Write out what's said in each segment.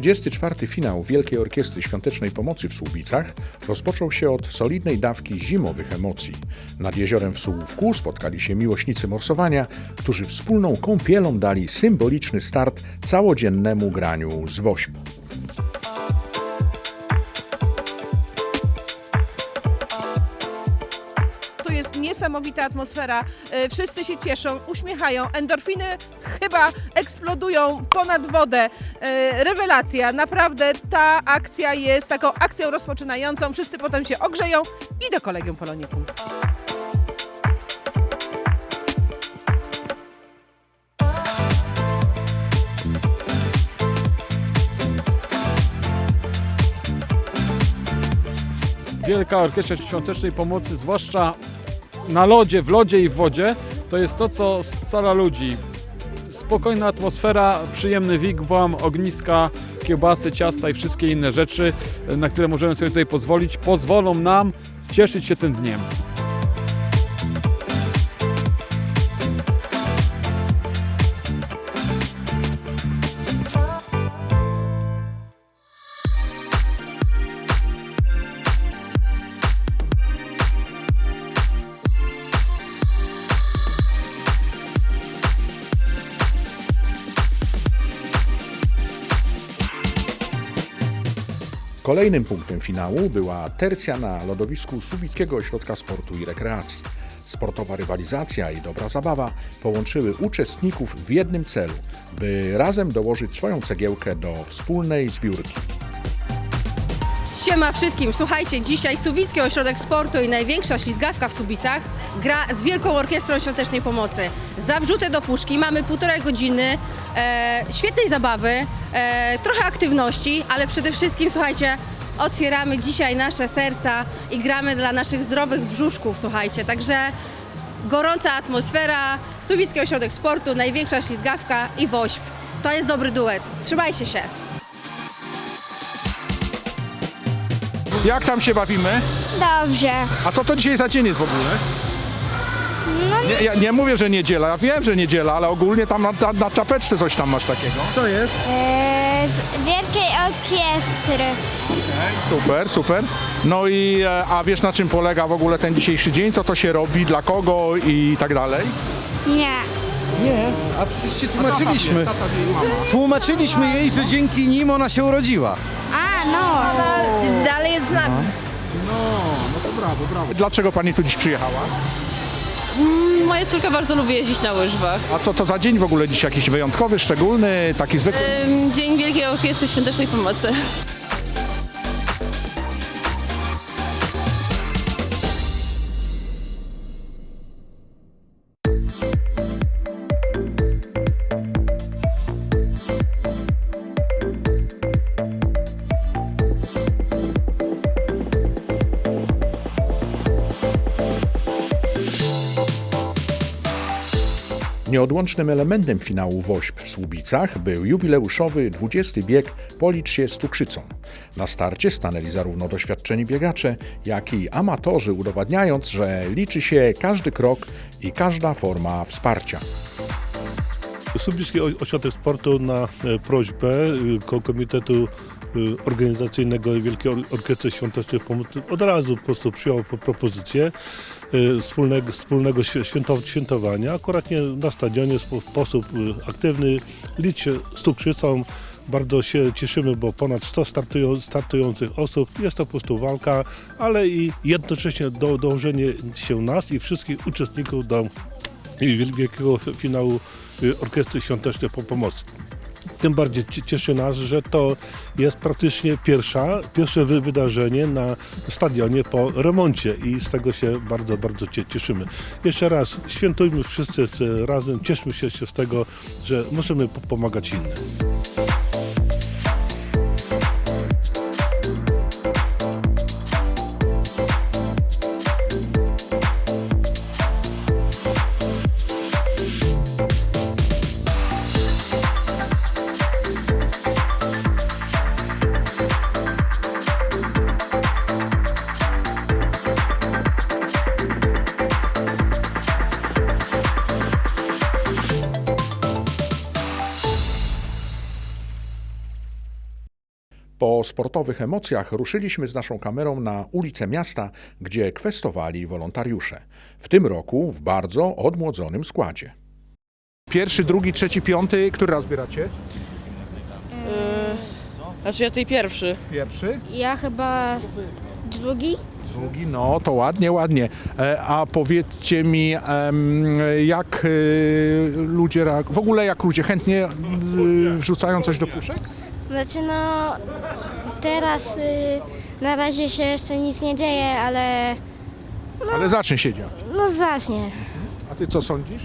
34. finał Wielkiej Orkiestry Świątecznej Pomocy w Słubicach rozpoczął się od solidnej dawki zimowych emocji. Nad jeziorem w Sułówku spotkali się miłośnicy morsowania, którzy wspólną kąpielą dali symboliczny start całodziennemu graniu z Wośp. Niesamowita atmosfera. E, Wszyscy się cieszą, uśmiechają. Endorfiny chyba eksplodują ponad wodę. E, Rewelacja. Naprawdę ta akcja jest taką akcją rozpoczynającą. Wszyscy potem się ogrzeją i do Kolegium Polonikum. Wielka Orkiestra Świątecznej Pomocy, zwłaszcza na lodzie, w lodzie i w wodzie, to jest to, co scala ludzi. Spokojna atmosfera, przyjemny wigwam, ogniska, kiełbasy, ciasta i wszystkie inne rzeczy, na które możemy sobie tutaj pozwolić, pozwolą nam cieszyć się tym dniem. Kolejnym punktem finału była tercja na lodowisku Subickiego Ośrodka Sportu i Rekreacji. Sportowa rywalizacja i dobra zabawa połączyły uczestników w jednym celu, by razem dołożyć swoją cegiełkę do wspólnej zbiórki. Siema wszystkim, słuchajcie, dzisiaj Subicki Ośrodek Sportu i największa ślizgawka w Subicach gra z Wielką Orkiestrą Świątecznej Pomocy. Za wrzutę do puszki mamy półtorej godziny e, świetnej zabawy, e, trochę aktywności, ale przede wszystkim, słuchajcie, otwieramy dzisiaj nasze serca i gramy dla naszych zdrowych brzuszków, słuchajcie, także gorąca atmosfera, Subicki Ośrodek Sportu, największa ślizgawka i WOŚP. To jest dobry duet, trzymajcie się. Jak tam się bawimy? Dobrze. A co to dzisiaj za dzień jest w ogóle? Nie, ja nie mówię, że niedziela, ja wiem, że niedziela, ale ogólnie tam na, na, na czapeczce coś tam masz takiego. Co jest? E, z Wielkiej Orkiestry. Super, super. No i, e, a wiesz na czym polega w ogóle ten dzisiejszy dzień? Co to się robi, dla kogo i tak dalej? Nie. Nie, a przecież ci tłumaczyliśmy. Tłumaczyliśmy jej, że dzięki nim ona się urodziła. No. Dalej jest z nami. Dlaczego pani tu dziś przyjechała? Moja córka bardzo lubi jeździć na łyżwach. A co to za dzień w ogóle dziś? Jakiś wyjątkowy, szczególny, taki zwykły? Ym, Dzień Wielkiej Orkiestry Świątecznej Pomocy. Nieodłącznym elementem finału WOŚP w Słubicach był jubileuszowy 20. bieg Policz się z Tukrzycą. Na starcie stanęli zarówno doświadczeni biegacze, jak i amatorzy, udowadniając, że liczy się każdy krok i każda forma wsparcia. Subicki Ośrodek Sportu na e, prośbę e, ko- Komitetu e, Organizacyjnego Wielkiej Or- Orkiestry Świątecznej Pomocy od razu po prostu przyjął po- propozycję wspólnego, wspólnego święto, świętowania. Akurat nie na stadionie sposób e, aktywny. Licz się z Tukrzycą. Bardzo się cieszymy, bo ponad 100 startują, startujących osób. Jest to po prostu walka, ale i jednocześnie do, dążenie się nas i wszystkich uczestników do wiel- wielkiego finału y, Orkiestry Świątecznej Po- Pomocy. Tym bardziej cie- cieszy nas, że to jest praktycznie pierwsza, pierwsze wy- wydarzenie na stadionie po remoncie i z tego się bardzo, bardzo cie- cieszymy. Jeszcze raz świętujmy wszyscy razem, cieszmy się z tego, że możemy po- pomagać innym. Po sportowych emocjach ruszyliśmy z naszą kamerą na ulicę miasta, gdzie kwestowali wolontariusze. W tym roku w bardzo odmłodzonym składzie. Pierwszy, drugi, trzeci, piąty, który raz zbieracie? Znaczy ja tej pierwszy. Pierwszy. Ja chyba drugi. Drugi, no to ładnie, ładnie. E, a powiedzcie mi, em, jak y, ludzie reagują, w ogóle jak ludzie chętnie y, wrzucają coś do puszek? Znaczy no teraz y, na razie się jeszcze nic nie dzieje, ale Ale zacznie się dziać. no zacznie. A ty co sądzisz?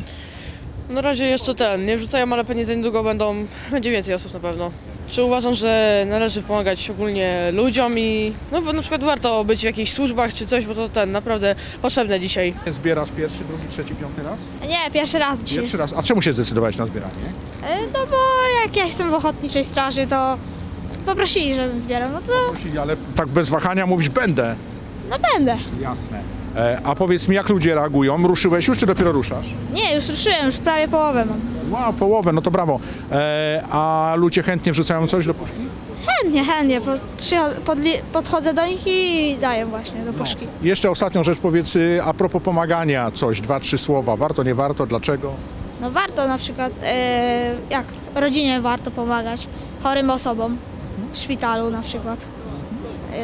Na razie jeszcze ten, nie wrzucają, ale pewnie za niedługo będą, będzie więcej osób na pewno. Czy uważam, że należy pomagać ogólnie ludziom i no bo na przykład warto być w jakichś służbach czy coś, bo to ten naprawdę potrzebne dzisiaj. Zbierasz pierwszy, drugi, trzeci, piąty raz? Nie, pierwszy raz dzisiaj. Pierwszy raz. A czemu się zdecydowałeś na zbieranie? No bo jak ja jestem w ochotniczej straży, to poprosili, żebym zbierał, no to Prosili, ale tak bez wahania mówisz będę. no będę. Jasne. E, a powiedz mi, jak ludzie reagują? Ruszyłeś już, czy dopiero ruszasz? Nie, już ruszyłem, już prawie połowę mam. Wow, połowę, no to brawo. E, a ludzie chętnie wrzucają coś do puszki? Chętnie, chętnie. Po, przycho- podli- podchodzę do nich i daję właśnie do puszki. Jeszcze ostatnią rzecz powiedz y, a propos pomagania, coś, dwa, trzy słowa. Warto, nie warto, dlaczego? No warto na przykład, e, jak rodzinie warto pomagać, chorym osobom w szpitalu na przykład,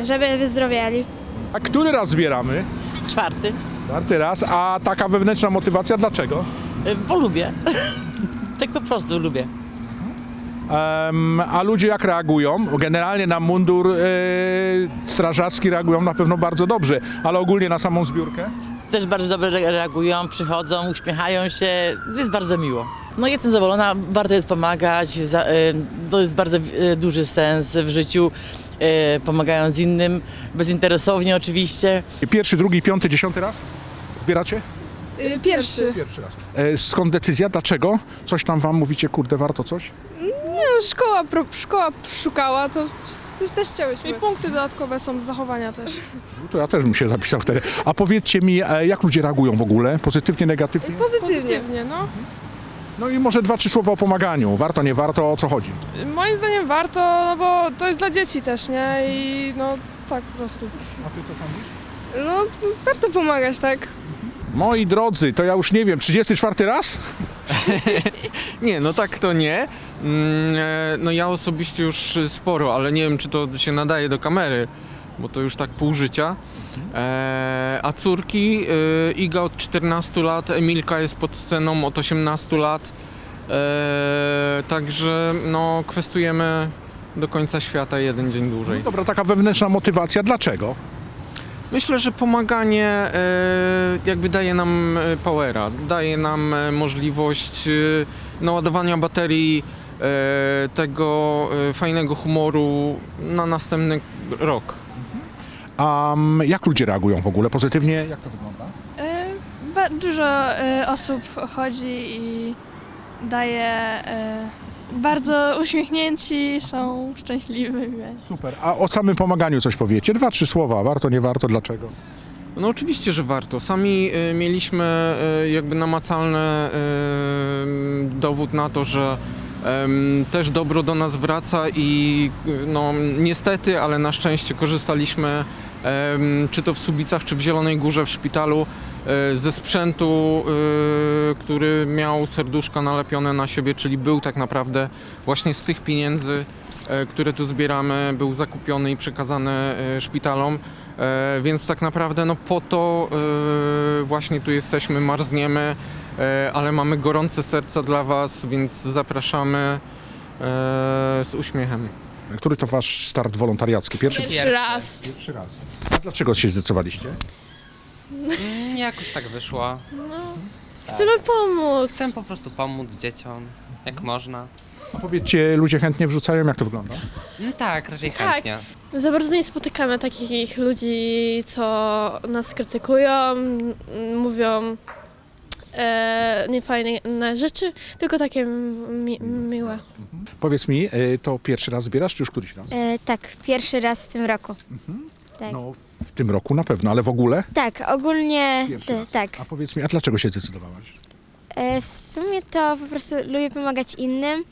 żeby wyzdrowieli. A który raz zbieramy? Czwarty, Czwarty raz. A taka wewnętrzna motywacja, dlaczego? Y, bo lubię. tak po prostu lubię. Em, a ludzie jak reagują? Generalnie na mundur y, strażacki reagują na pewno bardzo dobrze, ale ogólnie na samą zbiórkę? Też bardzo dobrze re- reagują, przychodzą, uśmiechają się. Jest bardzo miło. No jestem zadowolona, warto jest pomagać. Y, to jest bardzo y, duży sens w życiu. y, Pomagając innym, bezinteresownie oczywiście. Pierwszy, drugi, piąty, dziesiąty raz? Zbieracie? Pierwszy. Pierwszy raz. E, skąd decyzja? Dlaczego? Coś tam wam mówicie, kurde, warto coś? Szkoła, szkoła szukała, to też, też chciałyśmy. I punkty dodatkowe są z zachowania też. No To ja też bym się zapisał wtedy. A powiedzcie mi, e, jak ludzie reagują w ogóle? Pozytywnie, negatywnie? Pozytywnie. no. No i może dwa, trzy słowa o pomaganiu. Warto, nie warto, o co chodzi? Moim zdaniem warto, no bo to jest dla dzieci też, nie? I no tak po prostu. A ty co sądzisz? No warto pomagać, tak? Moi drodzy, to ja już nie wiem, 34 raz? Nie, no tak to nie. Mm, e, No ja osobiście już sporo, ale nie wiem, czy to się nadaje do kamery, bo to już tak pół życia. E, a córki, e, Iga od 14 lat, Emilka jest pod sceną od 18 lat. E, także no kwestujemy do końca świata jeden dzień dłużej. Dobra, taka wewnętrzna motywacja. Dlaczego? Myślę, że pomaganie e, jakby daje nam e, powera, daje nam e, możliwość e, naładowania baterii e, tego e, fajnego humoru na następny rok. A mm, jak ludzie reagują w ogóle? Pozytywnie? Jak to wygląda? Dużo osób chodzi i daje bardzo uśmiechnięci, są szczęśliwi. Super. A o samym pomaganiu coś powiecie? Dwa, trzy słowa. Warto, nie warto, dlaczego? No oczywiście, że warto. Sami e, mieliśmy e, jakby namacalny e, dowód na to, że też dobro do nas wraca i e, no niestety, ale na szczęście korzystaliśmy czy to w Subicach, czy w Zielonej Górze w szpitalu e, ze sprzętu, e, który miał serduszka nalepione na siebie, czyli był tak naprawdę właśnie z tych pieniędzy, e, które tu zbieramy, był zakupiony i przekazany szpitalom. Więc tak naprawdę no po to właśnie tu jesteśmy, marzniemy, ale mamy gorące serca dla Was, więc zapraszamy z uśmiechem. Który to wasz start wolontariacki? Pierwszy? Pierwszy raz. Pierwszy raz. A dlaczego się zdecydowaliście? Jakoś tak wyszło. Chcemy pomóc. Chcę po prostu pomóc dzieciom, jak można. A powiedzcie, ludzie chętnie wrzucają, jak to wygląda? No tak, raczej Tak. chętnie. Za bardzo nie spotykamy takich ludzi, co nas krytykują, m- mówią e, niefajne rzeczy, tylko takie mi, miłe. Powiedz mi, e, to pierwszy raz zbierasz, czy już któryś raz? E, tak, pierwszy raz w tym roku. Tak. No, w tym roku na pewno, ale w ogóle? Tak, ogólnie Pierwszy te, raz. tak. A powiedz mi, a dlaczego się zdecydowałaś? E, w sumie to po prostu lubię pomagać innym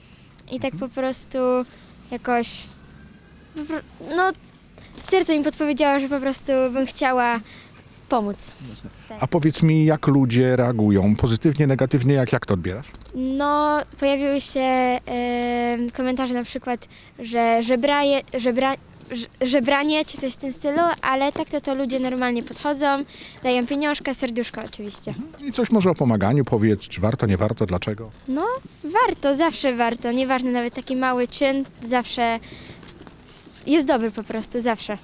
i tak po prostu jakoś po pro- no, serce mi podpowiedziało, że po prostu bym chciała pomóc. A powiedz mi, jak ludzie reagują? Pozytywnie, negatywnie, jak, jak to odbierasz? No, pojawiły się e, komentarze na przykład, że żebraje, żebra, ż- żebranie czy coś w tym stylu, ale tak to to ludzie normalnie podchodzą, dają pieniążka, serduszko oczywiście. I coś może o pomaganiu powiedz, czy warto, nie warto, dlaczego? No, warto, zawsze warto, nieważne nawet taki mały czyn, zawsze jest dobry po prostu, zawsze.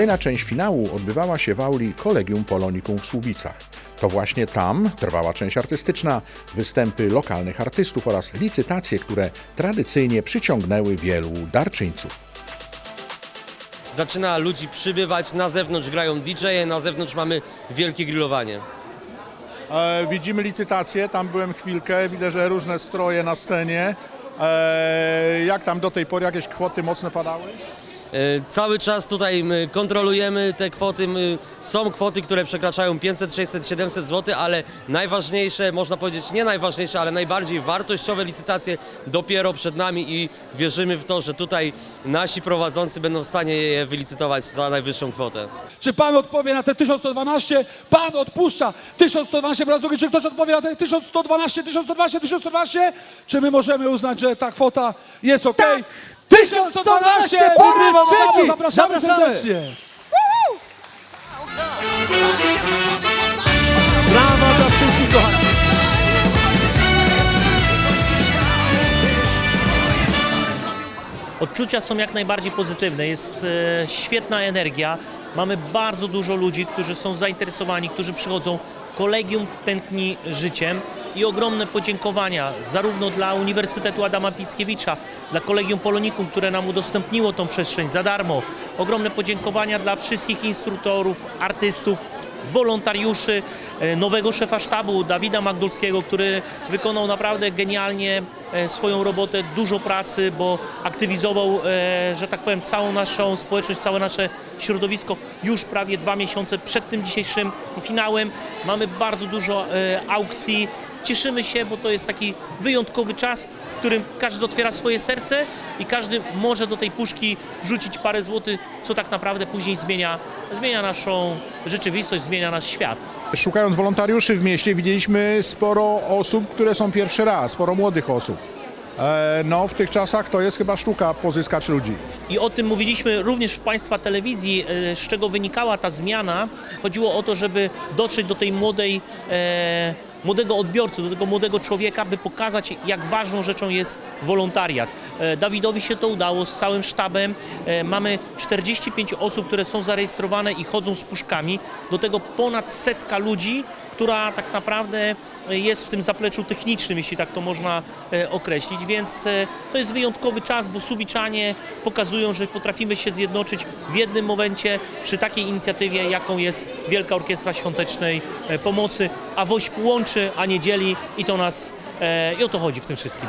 Kolejna część finału odbywała się w auli Kolegium Polonikum w Słubicach. To właśnie tam trwała część artystyczna, występy lokalnych artystów oraz licytacje, które tradycyjnie przyciągnęły wielu darczyńców. Zaczyna ludzi przybywać, na zewnątrz grają DJ-e, na zewnątrz mamy wielkie grillowanie. E, widzimy licytację, tam byłem chwilkę, widzę, że różne stroje na scenie. E, jak tam do tej pory jakieś kwoty mocne padały? E, Cały czas tutaj my kontrolujemy te kwoty. Są kwoty, które przekraczają 500, 600, 700 zł, ale najważniejsze, można powiedzieć nie najważniejsze, ale najbardziej wartościowe licytacje dopiero przed nami i wierzymy w to, że tutaj nasi prowadzący będą w stanie je wylicytować za najwyższą kwotę. Czy pan odpowie na te 1112? Pan odpuszcza 1112 po raz drugi. Czy ktoś odpowie na te 1112, 1112, 1112? Czy my możemy uznać, że ta kwota jest ok? 1112! po raz Wygrywa trzeci! Zapraszamy Zapraszamy! serdecznie. Brawa dla wszystkich kochani. Odczucia są jak najbardziej pozytywne, jest e, świetna energia. Mamy bardzo dużo ludzi, którzy są zainteresowani, którzy przychodzą. Kolegium tętni życiem i ogromne podziękowania zarówno dla Uniwersytetu Adama Mickiewicza, dla Kolegium Polonikum, które nam udostępniło tą przestrzeń za darmo. Ogromne podziękowania dla wszystkich instruktorów, artystów, wolontariuszy, e, nowego szefa sztabu Dawida Magdulskiego, który wykonał naprawdę genialnie e, swoją robotę, dużo pracy, bo aktywizował, e, że tak powiem, całą naszą społeczność, całe nasze środowisko już prawie dwa miesiące przed tym dzisiejszym finałem. Mamy bardzo dużo aukcji. Cieszymy się, bo to jest taki wyjątkowy czas, w którym każdy otwiera swoje serce i każdy może do tej puszki wrzucić parę złotych, co tak naprawdę później zmienia, zmienia naszą rzeczywistość, zmienia nasz świat. Szukając wolontariuszy w mieście widzieliśmy sporo osób, które są pierwszy raz, sporo młodych osób. E, no w tych czasach to jest chyba sztuka pozyskać ludzi. I o tym mówiliśmy również w Państwa telewizji, e, z czego wynikała ta zmiana. Chodziło o to, żeby dotrzeć do tej młodej, e, młodego odbiorcy, do tego młodego człowieka, by pokazać, jak ważną rzeczą jest wolontariat. Dawidowi się to udało z całym sztabem. Mamy 45 osób, które są zarejestrowane i chodzą z puszkami. Do tego ponad setka ludzi, która tak naprawdę jest w tym zapleczu technicznym, jeśli tak to można e, określić, więc e, to jest wyjątkowy czas, bo Subiczanie pokazują, że potrafimy się zjednoczyć w jednym momencie przy takiej inicjatywie, jaką jest Wielka Orkiestra Świątecznej e, Pomocy, a WOŚP łączy, a nie dzieli i to nas, i o to chodzi w tym wszystkim.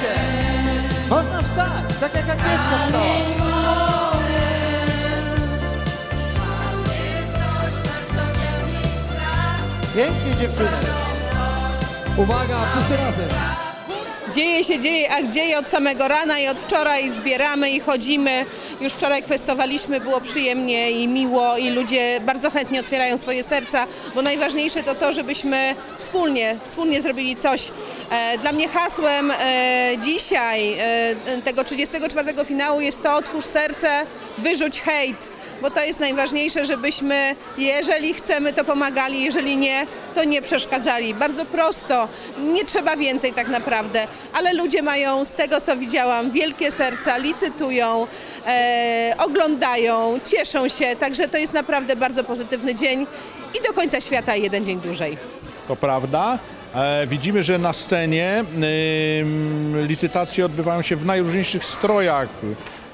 Słuchajcie! Można wstać, tak jak Agnieszka wstała. Pięknie dziewczyny. Uwaga, wszyscy razem. Dzieje się, dzieje, a dzieje od samego rana i od wczoraj zbieramy i chodzimy. Już wczoraj kwestowaliśmy, było przyjemnie i miło i ludzie bardzo chętnie otwierają swoje serca, bo najważniejsze to to, żebyśmy wspólnie, wspólnie zrobili coś. E, Dla mnie hasłem e, dzisiaj, e, tego 34 finału jest to otwórz serce, wyrzuć hejt. Bo to jest najważniejsze, żebyśmy, jeżeli chcemy, to pomagali, jeżeli nie, to nie przeszkadzali. Bardzo prosto, nie trzeba więcej tak naprawdę, ale ludzie mają z tego, co widziałam, wielkie serca, licytują, e, oglądają, cieszą się, także to jest naprawdę bardzo pozytywny dzień i do końca świata jeden dzień dłużej. To prawda. E, widzimy, że na scenie licytacje odbywają się w najróżniejszych strojach.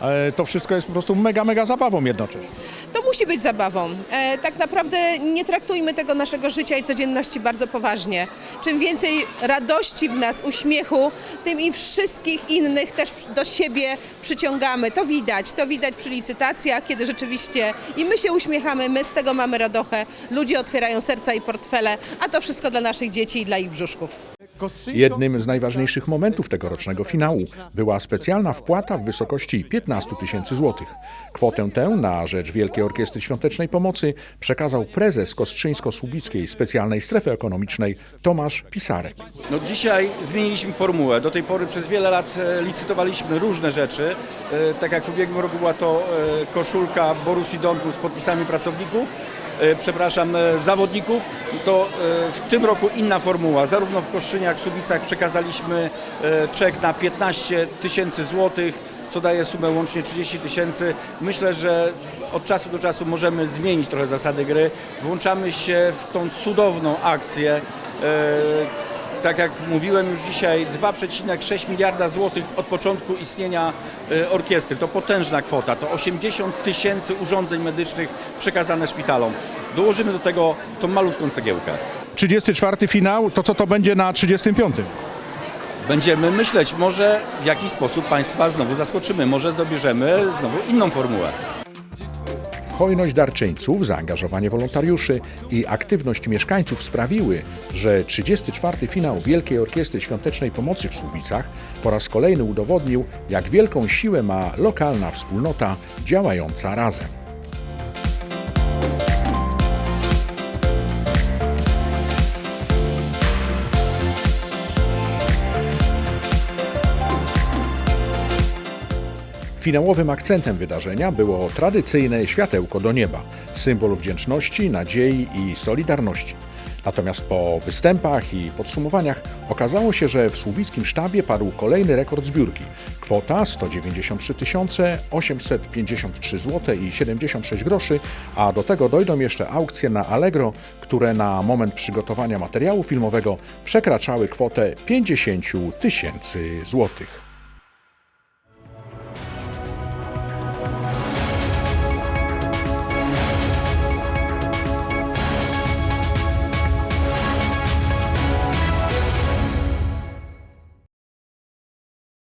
E, to wszystko jest po prostu mega, mega zabawą jednocześnie. To musi być zabawą. E, tak naprawdę nie traktujmy tego naszego życia i codzienności bardzo poważnie. Czym więcej radości w nas, uśmiechu, tym i wszystkich innych też do siebie przyciągamy. To widać, to widać przy licytacjach, kiedy rzeczywiście i my się uśmiechamy, my z tego mamy radochę, ludzie otwierają serca i portfele, a to wszystko dla naszych dzieci i dla ich brzuszków. Jednym z najważniejszych momentów tegorocznego finału była specjalna wpłata w wysokości 15 tysięcy złotych. Kwotę tę na rzecz Wielkiej Orkiestry Świątecznej Pomocy przekazał prezes Kostrzyńsko-Słubickiej Specjalnej Strefy Ekonomicznej Tomasz Pisarek. No dzisiaj zmieniliśmy formułę. Do tej pory przez wiele lat e, licytowaliśmy różne rzeczy. E, Tak jak w ubiegłym roku była to e, koszulka Borussii Dortmund z podpisami pracowników, przepraszam, e, zawodników, to e, w tym roku inna formuła. Zarówno w w Słubicach przekazaliśmy e, czek na 15 tysięcy złotych, co daje sumę łącznie 30 tysięcy. Myślę, że od czasu do czasu możemy zmienić trochę zasady gry. Włączamy się w tą cudowną akcję. Tak jak mówiłem już dzisiaj, 2,6 miliarda złotych od początku istnienia e, orkiestry. To potężna kwota, to 80 tysięcy urządzeń medycznych przekazane szpitalom. Dołożymy do tego tą malutką cegiełkę. 34 finał, to co to będzie na 35? Będziemy myśleć, może w jakiś sposób Państwa znowu zaskoczymy, może dobierzemy znowu inną formułę. Hojność darczyńców, zaangażowanie wolontariuszy i aktywność mieszkańców sprawiły, że 34. finał Wielkiej Orkiestry Świątecznej Pomocy w Słubicach po raz kolejny udowodnił, jak wielką siłę ma lokalna wspólnota działająca razem. Finałowym akcentem wydarzenia było tradycyjne światełko do nieba, symbol wdzięczności, nadziei i solidarności. Natomiast po występach i podsumowaniach okazało się, że w słubickim sztabie padł kolejny rekord zbiórki. Kwota 193 853 zł i 76 groszy, a do tego dojdą jeszcze aukcje na Allegro, które na moment przygotowania materiału filmowego przekraczały kwotę 50 tysięcy złotych.